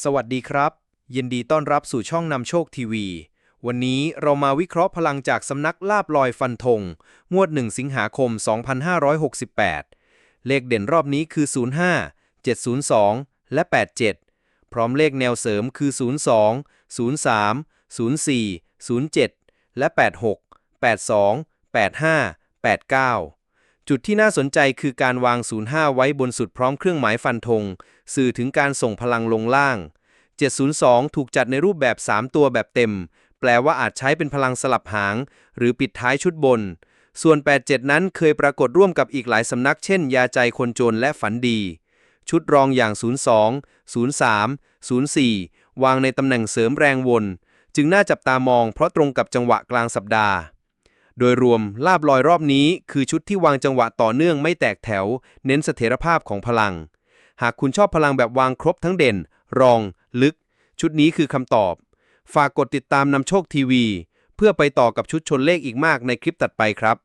สวัสดีครับ ยินดีต้อนรับสู่ช่องนำโชคทีวี วันนี้เรามาวิเคราะห์พลังจากสำนักลาบลอยฟันธงงวด 1 สิงหาคม 2568 เลขเด่นรอบนี้คือ 05 702 และ 87 พร้อมเลขแนวเสริมคือ 02 03 04 07 และ 86 82 85 89 จุดที่น่าสนใจคือการวาง 05 ไว้บนสุดพร้อมเครื่องหมายฟันธง สื่อถึงการส่งพลังลงล่าง 702 ถูกจัดในรูปแบบ 3 ตัวแบบเต็ม แปลว่าอาจใช้เป็นพลังสลับหาง หรือปิดท้ายชุดบน ส่วน 87 นั้นเคยปรากฏร่วมกับอีกหลายสำนักเช่น ยาใจคนจนและฝันดี ชุดรองอย่าง 02 03 04 วางในตำแหน่งเสริมแรงวน จึงน่าจับตามองเพราะตรงกับจังหวะกลางสัปดาห์ โดยรวมลาบลอยรอบนี้คือชุดที่วางจังหวะต่อเนื่องไม่แตกแถว เน้นเสถียรภาพของพลัง หากคุณชอบพลังแบบวางครบทั้งเด่น รอง ลึก ชุดนี้คือคำตอบ ฝากกดติดตามนำโชคทีวี เพื่อไปต่อกับชุดชนเลขอีกมากในคลิปตัดไปครับ